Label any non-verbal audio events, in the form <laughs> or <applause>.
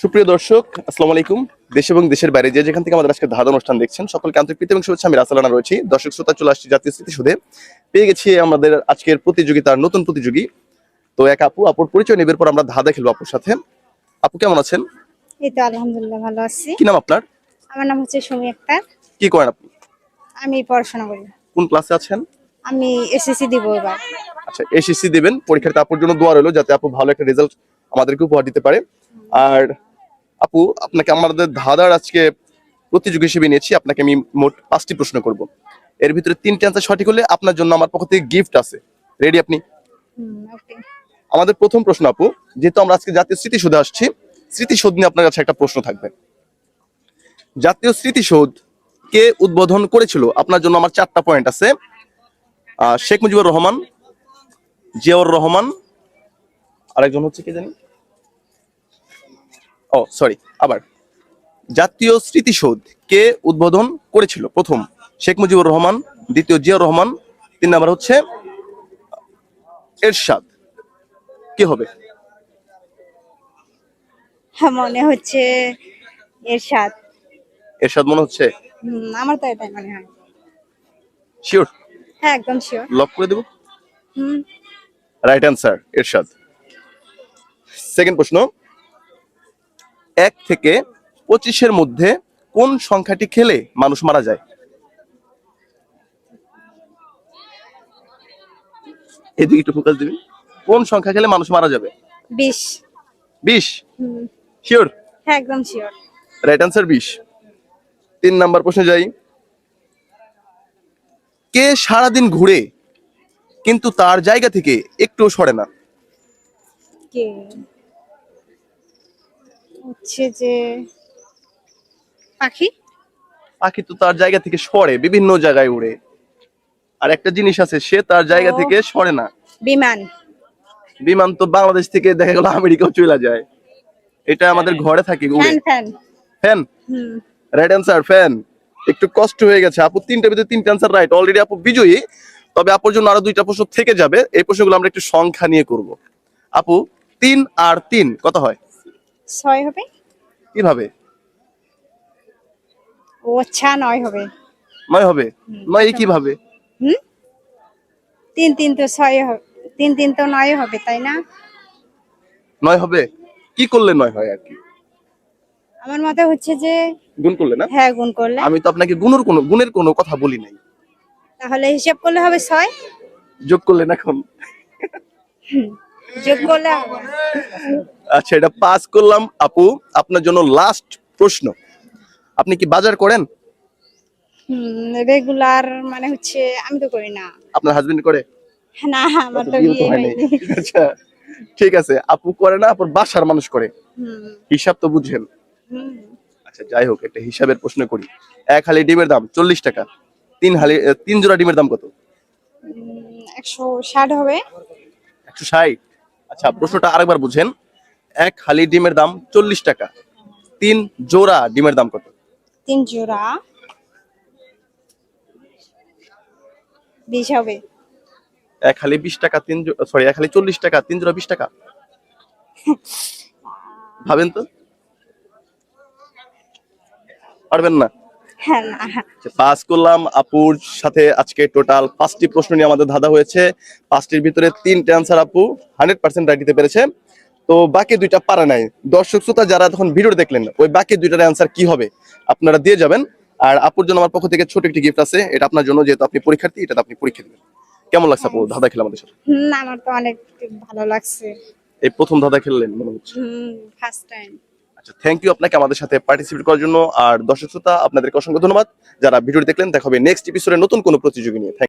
সুপ্রিয় দর্শক আসসালামু আলাইকুম। দেশ এবং দেশের বাইরে যে যেখান থেকে আমাদের আজকে ধাঁধা অনুষ্ঠান দেখছেন সকলকে আন্তরিক প্রীতি এবং শুভেচ্ছা। আমি রাসালানা রয়েছি। দর্শক শ্রোতা চলে আসছি জাতীয় স্মৃতিসুধে। পেয়ে গেছি আমাদের আজকের প্রতিযোগিতার নতুন প্রতিযোগী। তো এক আপু আপুর পরিচয় নেবার পর আমরা ধাঁধা খেলব আপুর সাথে। আপু কেমন আছেন? এই তো আলহামদুলিল্লাহ ভালো আছি। কি নাম আপনার? আমার নাম হচ্ছে সুমি আক্তার। কি করেন আপনি? আমি পড়াশোনা করি। কোন ক্লাসে আছেন? আমি এসএসসি দিব এবার। আচ্ছা এসএসসি দিবেন। পরীক্ষাতে আপুর জন্য দোয়া রইল যাতে আপু ভালো একটা রেজাল্ট আমাদেরকে উপহার দিতে পারে। আর আপু আপনাকে আমাদের ধাঁধার আজকে প্রতিযোগী হিসেবে নিয়েছি। আপনাকে আমি মোট পাঁচটি প্রশ্ন করব। এর ভিতরে তিনটে আনসার সঠিক হলে আপনার জন্য আমার পক্ষ থেকে গিফট আছে। রেডি আপনি? আমাদের প্রথম প্রশ্ন আপু যেহেতু আমরা আজকে জাতীয় স্মৃতিসৌধে আসছি স্মৃতিসৌধ নিয়ে আপনার কাছে একটা প্রশ্ন থাকবে। জাতীয় স্মৃতিসৌধ কে উদ্বোধন করেছিল? আপনার জন্য আমার চারটা পয়েন্ট আছে। শেখ মুজিবুর রহমান জিয়াউর রহমান আরেকজন হচ্ছে কি জানি? ও সরি আবার। জাতীয় স্মৃতিসৌধ কে উদ্বোধন করেছিল? প্রথম শেখ মুজিবুর রহমান দ্বিতীয় জিয়াউর রহমান তিন নাম্বার হচ্ছে এরশাদ। কি হবে? হ্যাঁ, মনে হচ্ছে এরশাদ। এরশাদ মনে হচ্ছে? আমার তো এটাই মনে হয়। শিওর হ্যাঁ একদম শিওর লক করে দেব? হুম। Right answer Ershad. সেকেন্ড প্রশ্ন। এক থেকে পঁচিশের মধ্যে কোন সংখ্যাটি খেলে মানুষ মারা যায়? এদিকে একটু ফোকাস দিবি। কোন সংখ্যা খেলে মানুষ মারা যাবে? বিশ। বিশ? শিওর হ্যাঁ একদম শিওর রাইট অ্যান্সার বিশ। তিন নাম্বার প্রশ্নে যাই। কে সারাদিন ঘুরে কিন্তু তার জায়গা থেকে একটুও সরে না? কে? হচ্ছে যে পাখি? পাখি তো তার জায়গা থেকে সরে বিভিন্ন জায়গায় উড়ে। আর একটা জিনিস আছে সে তার জায়গা থেকে সরে না। বিমান। বিমান তো বাংলাদেশ থেকে দেখা গেল আমেরিকাও চলে যায়। এটা আমাদের ঘরে থাকে উড়ে। Fan right answer fan. একটু কষ্ট হয়ে গেছে। আপু তিনটা ভিতরে তিনটা অ্যান্সার রাইট অলরেডি আপু বিজয়ী। তবে আপুর জন্য আরও দুইটা প্রশ্ন থেকে যাবে। এই প্রশ্নগুলো আমরা একটু সংখ্যা নিয়ে করব। আপু তিন আর তিন কত হয়? ছয় হবে? কীভাবে? ও আচ্ছা নয় হবে। নয় হবে? নয় কীভাবে? হুম? তিন তিন তো ছয় হবে। তিন তিন তো নয় হবে তাই না? নয় হবে? কি করলে নয় হয় আর কি? আমার মতে হচ্ছে যে গুণ করলে না? হ্যাঁ গুণ করলে। আমি তো আপনাকে গুণের কোনো গুণের কোনো কথা বলি নাই। তাহলে হিসাব করলে হবে ছয়? যোগ করলেন এখন। যোগ আচ্ছা এটা পাস করলাম আপু। আপনার জন্য লাস্ট প্রশ্ন। আপনি কি বাজার করেন? রেগুলার মানে হচ্ছে আমি তো করি না। আপনার হাজবেন্ড করে? না আমার তো বিয়ে হয়নি। আচ্ছা ঠিক আছে। আপু করে না আপুর বাসার মানুষ করে। হিসাব তো বুঝেন। আচ্ছা যাই হোক একটা হিসাবের প্রশ্ন করি। এক হালি ডিমের দাম চল্লিশ টাকা। তিন হালি তিন জোড়া ডিমের দাম কত? একশো ষাট হবে। একশো ষাট? আচ্ছা প্রশ্নটা আরেকবার বুঝেন। এক হালি ডিমের দাম চল্লিশ টাকা তিন জোড়া ডিমের দাম কত? তিন জোড়া। বিশ হবে। এক হালি বিশ টাকা তিন সরি এক হালি চল্লিশ টাকা তিন জোড়া বিশ টাকা? <laughs> ভাবেন তো? পারবেন না? হ্যাঁ পাস করলাম আপুর সাথে আজকে টোটাল পাঁচটি প্রশ্ন নিয়ে আমাদের ধাঁধা হয়েছে। পাঁচটির ভিতরে তিনটে অ্যান্সার আপু হান্ড্রেড পার্সেন্ট রাইট দিতে পেরেছে। তো বাকি দুইটা পারে নাই। দর্শক শ্রোতা যারা তখন ভিডিও দেখলেন ওই বাকি দুইটার অ্যান্সার কি হবে আপনারা দিয়ে যাবেন। আর আপুর জন্য আমার পক্ষ থেকে ছোট একটি গিফট আছে এটা আপনার জন্য যেহেতু আপনি পরীক্ষার্থী এটা আপনি পরীক্ষা দিবেন। কেমন লাগছে আপু ধাঁধা খেলে আমাদের সাথে? আমার তো অনেক ভালো লাগছে। এই প্রথম ধাঁধা খেললেন মনে হচ্ছে। ফার্স্ট টাইম আচ্ছা থ্যাংক ইউ আপনাকে আমাদের সাথে পার্টিসিপেট করার জন্য। আর দর্শক শ্রোতা, আপনাদেরকে অসংখ্য ধন্যবাদ। যারা ভিডিওটি দেখলেন দেখাবে নেক্সট এপিসোডে নতুন কোনো প্রতিযোগী নিয়ে.